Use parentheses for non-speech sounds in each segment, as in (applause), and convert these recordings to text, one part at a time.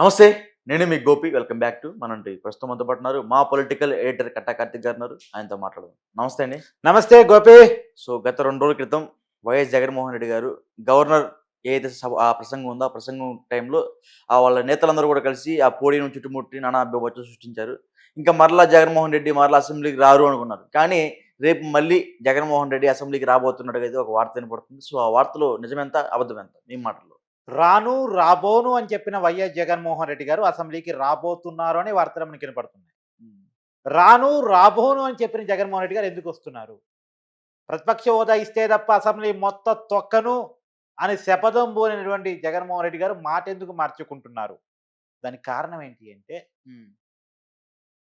నమస్తే నేను మీ గోపి. Welcome back to. మనంటి ప్రస్తుతం మనతో పాటు ఉన్నారు మా పొలిటికల్ ఎడిటర్ కట్టా కార్తిక్ గారు ఉన్నారు. ఆయనతో మాట్లాడదాం. నమస్తే అండి. నమస్తే గోపి. సో గత రెండు రోజుల క్రితం వైఎస్ జగన్మోహన్ రెడ్డి గారు గవర్నర్ ఏదైతే సభ ఆ ప్రసంగం ఉందో ఆ ప్రసంగం టైంలో ఆ వాళ్ళ నేతలందరూ కూడా కలిసి ఆ పోడియం చుట్టుముట్టి నానా అభ్యవచ్చ సృష్టించారు. ఇంకా మరలా జగన్మోహన్ రెడ్డి మరలా అసెంబ్లీకి రారు అనుకున్నారు. కానీ రేపు మళ్ళీ జగన్మోహన్ రెడ్డి అసెంబ్లీకి రాబోతున్నట్టుగా అయితే ఒక వార్త వినపడుతుంది. సో ఆ వార్తలో నిజమెంత అబద్ధం ఎంత మీ మాటల్లో. రాను రాబోను అని చెప్పిన వైఎస్ జగన్మోహన్ రెడ్డి గారు అసెంబ్లీకి రాబోతున్నారు అని వార్తలు మనకి వినపడుతున్నాయి. రాను రాబోను అని చెప్పిన జగన్మోహన్ రెడ్డి గారు ఎందుకు వస్తున్నారు? ప్రతిపక్ష హోదా ఇస్తే తప్ప అసెంబ్లీ మొత్తం తొక్కను అని శపథం పోలినటువంటి జగన్మోహన్ రెడ్డి గారు మాట ఎందుకు మార్చుకుంటున్నారు? దానికి కారణం ఏంటి అంటే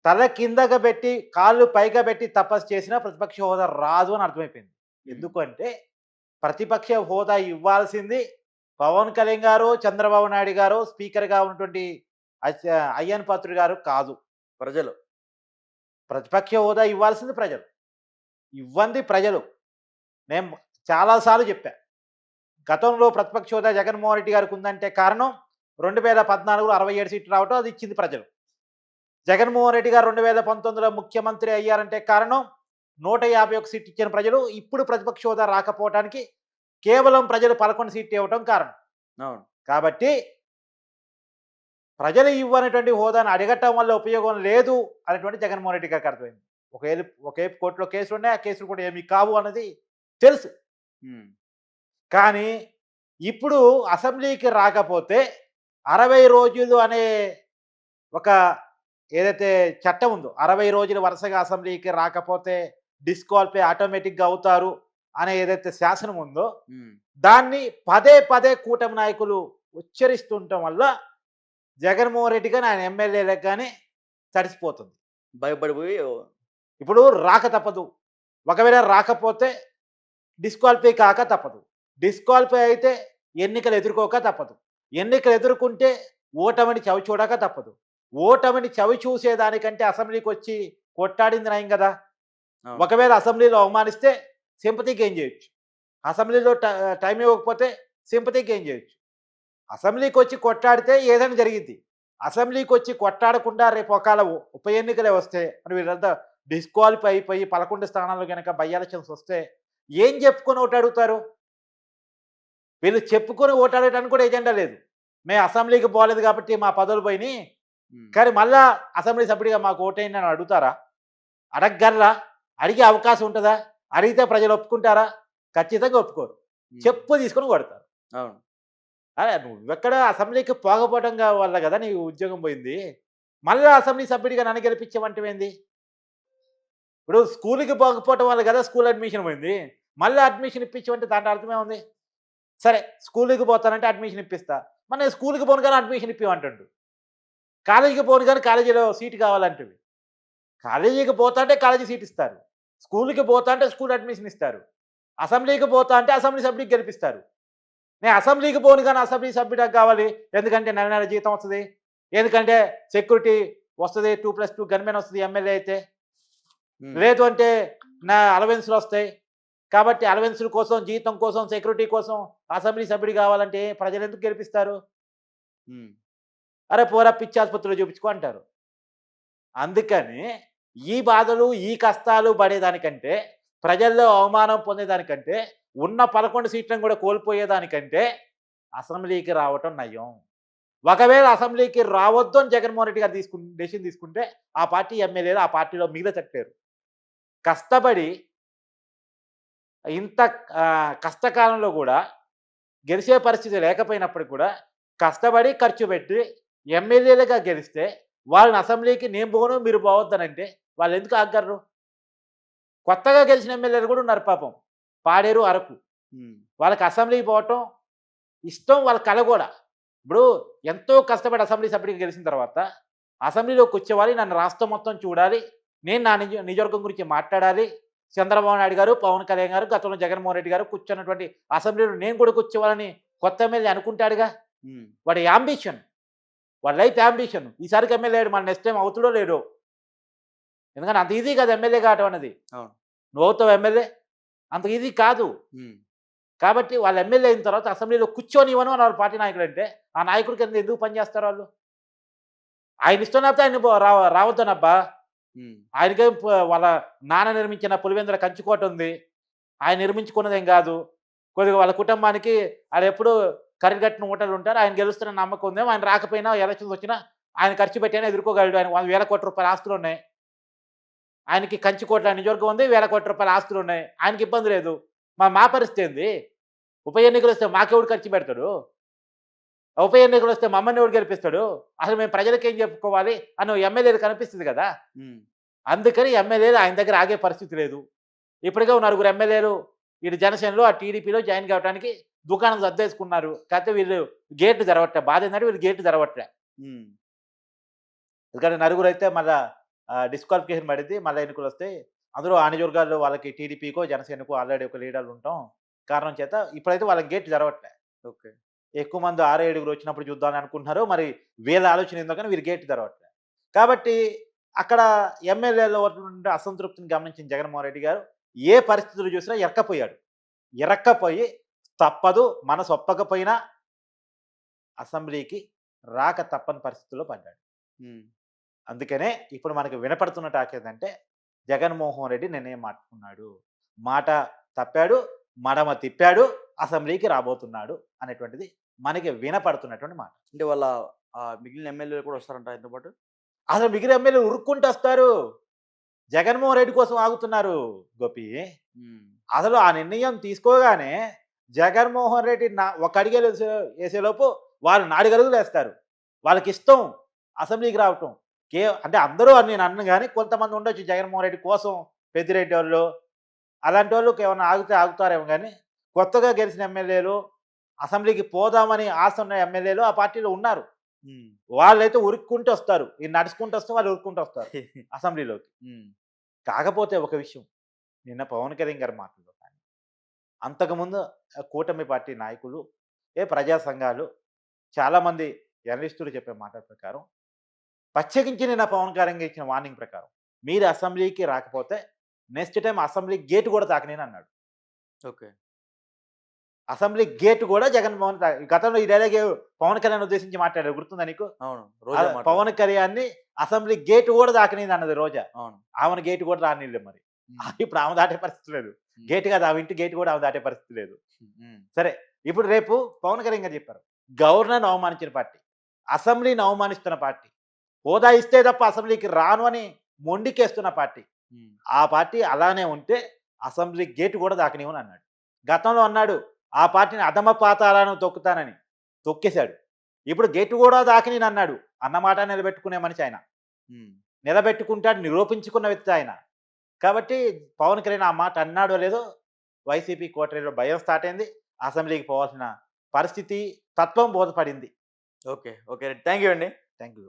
తల కిందగా పెట్టి కాళ్ళు పైగా పెట్టి తపస్సు చేసినా ప్రతిపక్ష హోదా రాదు అని అర్థమైపోయింది. ఎందుకంటే ప్రతిపక్ష హోదా ఇవ్వాల్సింది పవన్ కళ్యాణ్ గారు చంద్రబాబు నాయుడు గారు స్పీకర్గా ఉన్నటువంటి అయ్యన్ పాత్రుడు గారు కాదు ప్రజలు. ప్రతిపక్ష హోదా ఇవ్వాల్సింది ప్రజలు. ఇవ్వంది ప్రజలు. నేను చాలాసార్లు చెప్పా. గతంలో ప్రతిపక్ష హోదా జగన్మోహన్ రెడ్డి గారికి ఉందంటే కారణం రెండు వేల పద్నాలుగులో అరవై ఏడు సీట్లు రావటం అది ఇచ్చింది ప్రజలు. జగన్మోహన్ రెడ్డి గారు రెండు వేల పంతొమ్మిదిలో ముఖ్యమంత్రి అయ్యారంటే కారణం నూట యాభై ఒక సీట్ ఇచ్చిన ప్రజలు ఇప్పుడు ప్రతిపక్ష హోదా రాకపోవడానికి కేవలం ప్రజలు పదకొండు సీట్లు ఇవ్వటం కారణం. అవును. కాబట్టి ప్రజలు ఇవ్వనటువంటి హోదాను అడగటం వల్ల ఉపయోగం లేదు అనేటువంటి జగన్మోహన్ రెడ్డి గారికి అర్థమైంది. ఒకవేళ ఒకేపు కోర్టులో కేసులు ఉన్నాయి? ఆ కేసులు కూడా ఏమీ కావు అన్నది తెలుసు. కానీ ఇప్పుడు అసెంబ్లీకి రాకపోతే అరవై రోజులు అనే ఒక ఏదైతే చట్టం ఉందో అరవై రోజులు వరుసగా అసెంబ్లీకి రాకపోతే డిస్క్వాలిఫై ఆటోమేటిక్గా అవుతారు. అనే ఏదైతే శాసనం ఉందో. దాన్ని పదే పదే కూటమి నాయకులు ఉచ్చరిస్తుండటం వల్ల జగన్మోహన్ రెడ్డి కానీ ఆయన ఎమ్మెల్యేలకు కానీ తడిసిపోతుంది. భయపడిపోయి ఇప్పుడు రాక తప్పదు. ఒకవేళ రాకపోతే డిస్క్వాలిఫై కాక తప్పదు. డిస్క్వాలిఫై అయితే ఎన్నికలు ఎదుర్కోక తప్పదు. ఎన్నికలు ఎదుర్కొంటే ఓటమిని చవి చూడక తప్పదు. ఓటమిని చవి చూసేదానికంటే అసెంబ్లీకి వచ్చి కొట్టాడింది నయం కదా. ఒకవేళ అసెంబ్లీలో అవమానిస్తే సింపతి గెయిన్ చేయొచ్చు? అసెంబ్లీలో ట- టైం ఇవ్వకపోతే సింపతి గెయిన్ చేయొచ్చు? అసెంబ్లీకి వచ్చి కొట్టాడితే ఏదైనా జరిగింది అసెంబ్లీకి వచ్చి కొట్టాడకుండా రేపు ఒకవేళ ఉప ఎన్నికలే వస్తే మరి వీళ్ళంతా డిస్క్వాలిఫై అయిపోయి పదకొండు స్థానాలు కనుక బై ఎలక్షన్స్ వస్తే ఏం చెప్పుకొని ఓటు అడుగుతారు? వీళ్ళు చెప్పుకొని ఓటు అడగడానికి కూడా ఎజెండా లేదు. మేము అసెంబ్లీకి పోలేదు కాబట్టి మా పదవులు పోయినాయి. కానీ మళ్ళా అసెంబ్లీ సభ్యుడిగా మాకు ఓటైంది అని అడుగుతారా? అడగగలరా? అడిగే అవకాశం ఉంటుందా? అడిగితే ప్రజలు ఒప్పుకుంటారా? ఖచ్చితంగా ఒప్పుకోరు. చెప్పు తీసుకొని కొడతారు. అవును. అరే నువ్వెక్కడ అసెంబ్లీకి పోకపోవడం వల్ల కదా నీ ఉద్యోగం పోయింది. మళ్ళీ అసెంబ్లీ సభ్యుడిగా నన్ను గెలిపించమంటేంది ఇప్పుడు స్కూల్కి పోకపోవడం వల్ల కదా స్కూల్ అడ్మిషన్ పోయింది. మళ్ళీ అడ్మిషన్ ఇప్పించమంటే దాంట్లో అర్థమే ఉంది సరే స్కూల్కి పోతానంటే అడ్మిషన్ ఇప్పిస్తా. మరి నేను స్కూల్కి పోను కానీ అడ్మిషన్ ఇప్పిమంటాడు కాలేజీకి పోను కానీ కాలేజీలో సీట్ కావాలంటవి. కాలేజీకి పోతా అంటే కాలేజీ సీట్ ఇస్తారు. స్కూల్కి పోతా అంటే స్కూల్ అడ్మిషన్ ఇస్తారు. అసెంబ్లీకి పోతా అంటే అసెంబ్లీ సభ్యుడికి గెలిపిస్తారు. నేను అసెంబ్లీకి పోను కానీ అసెంబ్లీ సభ్యుడికి కావాలి. ఎందుకంటే నెల నెల జీతం వస్తుంది. ఎందుకంటే సెక్యూరిటీ వస్తుంది. టూ ప్లస్ టూ గన్మెన్ వస్తుంది ఎమ్మెల్యే అయితే. లేదు అంటే నా అలవెన్స్లు వస్తాయి. కాబట్టి అలవెన్స్ల కోసం జీతం కోసం సెక్యూరిటీ కోసం అసెంబ్లీ సభ్యుడు కావాలంటే ప్రజలు ఎందుకు గెలిపిస్తారు. అరే పోరా పిచ్చి ఆసుపత్రిలో చూపించుకో అంటారు. అందుకని ఈ బాధలు ఈ కష్టాలు పడేదానికంటే ప్రజల్లో అవమానం పొందేదానికంటే ఉన్న పదకొండు సీట్లను కూడా కోల్పోయేదానికంటే అసెంబ్లీకి రావటం నయం. ఒకవేళ అసెంబ్లీకి రావద్దు అని జగన్మోహన్ రెడ్డి గారు తీసుకు డెసిషన్ తీసుకుంటే ఆ పార్టీ ఎమ్మెల్యేలు ఆ పార్టీలో మిగిలిన తట్టారు కష్టపడి ఇంత కష్టకాలంలో కూడా గెలిచే పరిస్థితి లేకపోయినప్పటికీ కూడా కష్టపడి ఖర్చు పెట్టి ఎమ్మెల్యేలుగా గెలిస్తే వాళ్ళని అసెంబ్లీకి నేను పోను మీరు పోవద్దనంటే వాళ్ళు ఎందుకు ఆగరు కొత్తగా గెలిచిన ఎమ్మెల్యేలు కూడా ఉన్నారు పాపం. పాడేరు అరకు. వాళ్ళకి అసెంబ్లీకి పోవటం ఇష్టం వాళ్ళ కళ కూడా. ఇప్పుడు ఎంతో కష్టపడి అసెంబ్లీ సభ్యుడికి గెలిచిన తర్వాత అసెంబ్లీలోకి వచ్చేవాళ్ళు నన్ను రాష్ట్రం మొత్తం చూడాలి నేను నా నిజ నిజవర్గం గురించి మాట్లాడాలి చంద్రబాబు నాయుడు గారు పవన్ కళ్యాణ్ గారు గతంలో జగన్మోహన్ రెడ్డి గారు కూర్చున్నటువంటి అసెంబ్లీలో నేను కూడా కూర్చోవాలని కొత్త ఎమ్మెల్యే అనుకుంటాడుగా. వాడి యాంబిషన్ వాడి లైఫ్ యాంబిషన్ ఈసారికి ఎమ్మెల్యే మన నెక్స్ట్ టైం అవుతుడో లేడో. ఎందుకంటే అంత ఈజీ కాదు ఎమ్మెల్యే కావటం అనేది. అవును. నువ్వు అవుతావు ఎమ్మెల్యే. అంత ఈజీ కాదు. కాబట్టి వాళ్ళు ఎమ్మెల్యే అయిన తర్వాత అసెంబ్లీలో కూర్చొని ఇవ్వను అని వాళ్ళ పార్టీ నాయకుడు అంటే ఆ నాయకుడి కింద ఎందుకు పనిచేస్తారు వాళ్ళు? ఆయన ఇష్టం ఆయన పో- రా రావద్దనబ్బా. ఆయనకే వాళ్ళ నాన్న నిర్మించిన పులివెందుల కంచుకోట ఉంది. ఆయన నిర్మించుకున్నదేం కాదు. కొద్దిగా వాళ్ళ కుటుంబానికి ఆయన ఎప్పుడు కరిగట్టిన ఓటర్లు ఉంటారు. ఆయన గెలుస్తున్న నమ్మకం ఉంది ఆయన రాకపోయినా ఎలక్షన్స్ వచ్చినా ఆయన ఖర్చు పెట్టైనా ఎదుర్కోగలడు. ఆయన వేల కోట్ల రూపాయల ఆస్తులు ఉన్నాయి. ఆయనకి కంచుకోట్ల నిజవర్గం ఉంది వేల కోట్ల రూపాయల ఆస్తులు ఉన్నాయి. ఆయనకి ఇబ్బంది లేదు. మా మా పరిస్థితి ఏంది? ఉప ఎన్నికలు వస్తే మాకెవడు ఖర్చు పెడతాడు? ఉప ఎన్నికలు వస్తే మమ్మల్ని ఎవడు గెలిపిస్తాడు? అసలు మేము ప్రజలకు ఏం చెప్పుకోవాలి? అని ఎమ్మెల్యేలు కనిపిస్తుంది కదా? అందుకని ఎమ్మెల్యేలు ఆయన దగ్గర ఆగే పరిస్థితి లేదు. ఇప్పటికే నలుగురు ఎమ్మెల్యేలు ఇటు జనసేనలో ఆ టీడీపీలో జాయిన్ కావడానికి దుకాణం సర్దేసుకున్నారు. కాకపోతే వీళ్ళు గేట్లు తెరవట్లే. బాధ ఏంటంటే వీళ్ళు గేట్లు తెరవట్లే. ఎందుకంటే నలుగురు అయితే మళ్ళా డిస్క్వాలిఫికేషన్ పడింది. మళ్ళీ ఎన్నికలు వస్తాయి అందులో ఆ నియోజకవర్గాల్లో వాళ్ళకి టీడీపీకో జనసేనకో ఆల్రెడీ ఒక లీడర్లు ఉంటాం. కారణం చేత ఇప్పుడైతే వాళ్ళకి గేట్లు తెరవట్లే. ఓకే. ఎక్కువ మంది ఆరు ఏడుగురు వచ్చినప్పుడు చూద్దామని అనుకుంటున్నారు. మరి వీళ్ళ ఆలోచన ఏందో కానీ వీరు గేట్ తెరవట్లే. కాబట్టి అక్కడ ఎమ్మెల్యేల నుండి అసంతృప్తిని గమనించిన జగన్మోహన్ రెడ్డి గారు ఏ పరిస్థితులు చూసినా ఎరక్కపోయాడు. ఎరక్కపోయి తప్పదు మనసు ఒప్పకపోయినా అసెంబ్లీకి రాక తప్పని పరిస్థితుల్లో పడ్డాడు. అందుకనే ఇప్పుడు మనకి వినపడుతున్న టాక్ ఏంటంటే జగన్మోహన్ రెడ్డి నిర్ణయం మార్చుకున్నాడు మాట తప్పాడు మడమ తిప్పాడు అసెంబ్లీకి రాబోతున్నాడు అనేటువంటిది మనకి వినపడుతున్నటువంటి మాట. అంటే వాళ్ళ మిగిలిన ఎమ్మెల్యేలు కూడా వస్తారంట ఆయనతో పాటు? అసలు మిగిలిన ఎమ్మెల్యేలు ఉరుక్కుంటూ వస్తారు. జగన్మోహన్ రెడ్డి కోసం ఆగుతున్నారు గోపి. అసలు ఆ నిర్ణయం తీసుకోగానే జగన్మోహన్ రెడ్డి నా ఒక అడిగేలు వేసే- వేసేలోపు వాళ్ళు నాలుగలుగులు వేస్తారు. వాళ్ళకి ఇష్టం అసెంబ్లీకి రావటం. కే అంటే అందరూ అని నేను అన్ను కానీ కొంతమంది ఉండొచ్చు జగన్మోహన్ రెడ్డి కోసం పెద్దిరెడ్డి వాళ్ళు. అలాంటి వాళ్ళకి ఏమైనా ఆగితే ఆగుతారేమో కానీ కొత్తగా గెలిచిన ఎమ్మెల్యేలు అసెంబ్లీకి పోదామని ఆశ ఉన్న ఎమ్మెల్యేలు ఆ పార్టీలో ఉన్నారు. వాళ్ళైతే ఉరుక్కుంటూ వస్తారు. ఈ నడుచుకుంటూ వస్తే వాళ్ళు ఉరుక్కుంటూ వస్తారు (laughs) అసెంబ్లీలోకి. కాకపోతే ఒక విషయం నిన్న పవన్ కళ్యాణ్ గారి మాటల్లో కానీ అంతకుముందు కూటమి పార్టీ నాయకులు ఏ ప్రజా సంఘాలు చాలామంది జర్నలిస్టులు చెప్పే మాటల ప్రకారం ప్రత్యేకించి నిన్న పవన్ కళ్యాణ్ ఇచ్చిన వార్నింగ్ ప్రకారం మీరు అసెంబ్లీకి రాకపోతే నెక్స్ట్ టైం అసెంబ్లీ గేట్ కూడా తాకనేని అన్నాడు. ఓకే. అసెంబ్లీ గేట్ కూడా జగన్మోహన్ గతంలో ఈ డైలాగ్ పవన్ కళ్యాణ్ ఉద్దేశించి మాట్లాడారు గుర్తుందా నీకు? అవును. పవన్ కళ్యాణ్ని అసెంబ్లీ గేట్ కూడా దాకనేది అన్నది రోజా. అవును. ఆమెను గేట్ కూడా రానిలే మరి. ఇప్పుడు ఆమె దాటే పరిస్థితి లేదు. గేట్ కాదు ఆమె ఇంటి గేట్ కూడా ఆమె దాటే పరిస్థితి లేదు. సరే ఇప్పుడు రేపు పవన్ కళ్యాణ్ గారు చెప్పారు గవర్నర్ అవమానించిన పార్టీ అసెంబ్లీని అవమానిస్తున్న పార్టీ హోదా ఇస్తే తప్ప అసెంబ్లీకి రాను అని మొండికేస్తున్న పార్టీ. ఆ పార్టీ అలానే ఉంటే అసెంబ్లీ గేట్ కూడా దాకనివ్వని అన్నాడు. గతంలో అన్నాడు ఆ పార్టీని అధమ పాతాలను తొక్కుతానని తొక్కేశాడు. ఇప్పుడు గేటు కూడా దాకిని అన్నాడు అన్నమాట నిలబెట్టుకునే మనిషి ఆయన. నిలబెట్టుకుంటాడు నిరూపించుకున్న వ్యక్తి ఆయన. కాబట్టి పవన్ కళ్యాణ్ ఆ మాట అన్నాడో లేదో వైసీపీ కోటరీలో భయం స్టార్ట్ అయింది. అసెంబ్లీకి పోవాల్సిన పరిస్థితి తత్వం బోధపడింది. ఓకే. ఓకే. థ్యాంక్ యూ అండి. Thank you